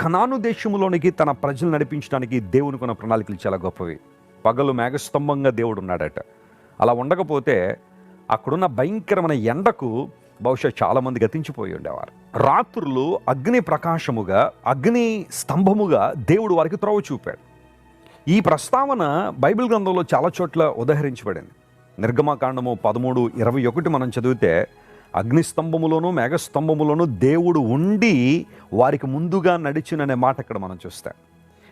కనాను దేశంలోనికి తన ప్రజలు నడిపించడానికి దేవుని కొన్న ప్రణాళికలు చాలా గొప్పవి. పగలు మేఘస్తంభంగా దేవుడు ఉన్నాడట. అలా ఉండకపోతే అక్కడున్న భయంకరమైన ఎండకు బహుశా చాలామంది గతించిపోయి ఉండేవారు. రాత్రులు అగ్ని ప్రకాశముగా అగ్ని స్తంభముగా దేవుడు వారికి త్రోవ చూపాడు. ఈ ప్రస్తావన బైబిల్ గ్రంథంలో చాలా చోట్ల ఉదహరించబడింది. నిర్గమాకాండము పదమూడు ఇరవై ఒకటి మనం చదివితే అగ్నిస్తంభములోను మేఘస్తంభములోను దేవుడు ఉండి వారికి ముందుగా నడిచిననే మాట ఇక్కడ మనం చూస్తాం.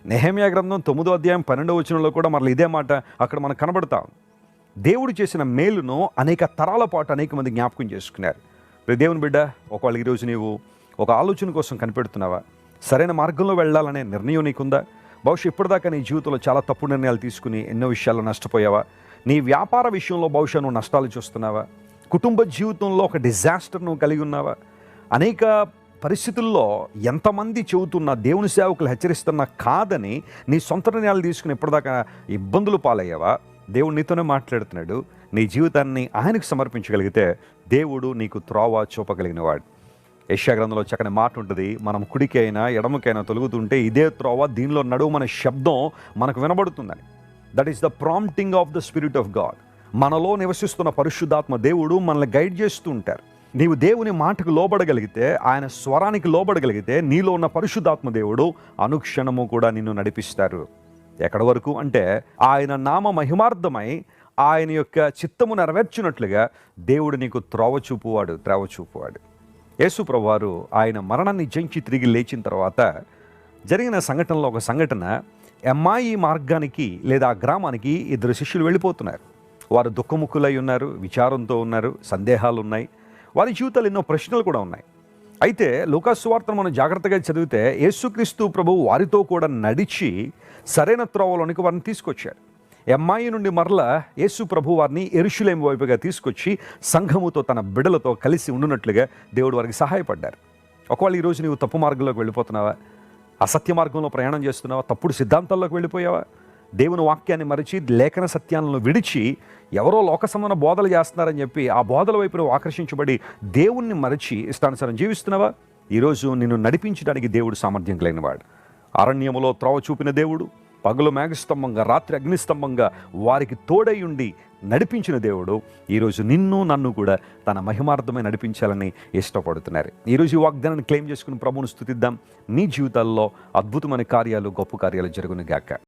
నెహమియా గ్రంథం తొమ్మిదో అధ్యాయం పన్నెండవ వచనంలో కూడా మరలా ఇదే మాట అక్కడ మనకు కనబడతా దేవుడు చేసిన మేలును అనేక తరాల పాటు అనేక మంది జ్ఞాపకం చేసుకున్నారు. రే దేవుని బిడ్డ ఒకవేళ ఈరోజు నీవు ఒక ఆలోచన కోసం కనిపెడుతున్నావా? సరైన మార్గంలో వెళ్ళాలనే నిర్ణయం నీకుందా? బహుశా ఇప్పటిదాకా నీ జీవితంలో చాలా తప్పుడు నిర్ణయాలు తీసుకుని ఎన్నో విషయాల్లో నష్టపోయావా? నీ వ్యాపార విషయంలో బహుశా నువ్వు నష్టాలు చూస్తున్నావా? కుటుంబ జీవితంలో ఒక డిజాస్టర్ను కలిగి ఉన్నావా? అనేక పరిస్థితుల్లో ఎంతమంది చెబుతున్నా దేవుని సేవకులు హెచ్చరిస్తున్నా కాదని నీ సొంత నిర్ణయాలు తీసుకుని ఇప్పటిదాకా ఇబ్బందులు పాలయ్యావా? దేవుడు నీతోనే మాట్లాడుతున్నాడు. నీ జీవితాన్ని ఆయనకు సమర్పించగలిగితే దేవుడు నీకు త్రోవ చూపగలిగినవాడు. యెషయా గ్రంథంలో చక్కని మాట ఉంటుంది. మనం కుడికైనా ఎడమకైనా తొలుగుతుంటే ఇదే త్రోవ దీనిలో నడువు మన శబ్దం మనకు వినబడుతుందని. That is the prompting of the spirit of God మనలో నివసిస్తున్న పరిశుద్ధాత్మ దేవుడు మనల్ని గైడ్ చేస్తూ ఉంటారు. నీవు దేవుని మాటకు లోబడగలిగితే ఆయన స్వరానికి లోబడగలిగితే నీలో ఉన్న పరిశుద్ధాత్మ దేవుడు అనుక్షణము కూడా నిన్ను నడిపిస్తారు. ఎక్కడి వరకు అంటే ఆయన నామ మహిమార్థమై ఆయన యొక్క చిత్తము నెరవేర్చినట్లుగా దేవుడు నీకు త్రోవ చూపువాడు త్రోవ చూపువాడు. యేసు ప్రభువారు ఆయన మరణాన్ని జంచి తిరిగి లేచిన తర్వాత జరిగిన సంఘటనలో ఒక సంఘటన ఎమ్మాయి మార్గానికి లేదా గ్రామానికి ఇద్దరు శిష్యులు వెళ్ళిపోతున్నారు. వారు దుఃఖముఖులై ఉన్నారు విచారంతో ఉన్నారు సందేహాలు ఉన్నాయి వారి జీవితాలు ఎన్నో ప్రశ్నలు కూడా ఉన్నాయి. అయితే లోకాసువార్తను మనం జాగ్రత్తగా చదివితే యేసుక్రీస్తు ప్రభు వారితో కూడా నడిచి సరైన త్రోవలోనికి వారిని తీసుకొచ్చారు ఎమ్మాయి నుండి మరల యేసు ప్రభు వారిని ఎరుషులేం వైపుగా తీసుకొచ్చి సంఘముతో తన బిడలతో కలిసి ఉండునట్లుగా దేవుడు వారికి సహాయపడ్డారు. ఒకవేళ ఈరోజు నీవు తప్పు మార్గంలోకి వెళ్ళిపోతున్నావా? అసత్య మార్గంలో ప్రయాణం చేస్తున్నావా? తప్పుడు సిద్ధాంతాల్లోకి వెళ్ళిపోయావా? దేవుని వాక్యాన్ని మరిచి లేఖన సత్యాలను విడిచి ఎవరో లోకసమన బోధలు చేస్తున్నారని చెప్పి ఆ బోధల వైపు నువ్వు ఆకర్షించబడి దేవుణ్ణి మరిచి ఇష్టానుసారం జీవిస్తున్నావా? ఈరోజు నిన్ను నడిపించడానికి దేవుడు సామర్థ్యం కలిగినవాడు. అరణ్యములో త్రోవ చూపిన దేవుడు పగలు మేఘస్తంభంగా రాత్రి అగ్నిస్తంభంగా వారికి తోడై ఉండి నడిపించిన దేవుడు. ఈరోజు నిన్ను నన్ను కూడా తన మహిమార్థమై నడిపించాలని ఇష్టపడుతున్నారు. ఈరోజు ఈ వాగ్దానాన్ని క్లెయిమ్ చేసుకుని ప్రభువును స్థుతిద్దాం నీ జీవితాల్లో అద్భుతమైన కార్యాలు గొప్ప కార్యాలు జరుగును గాక.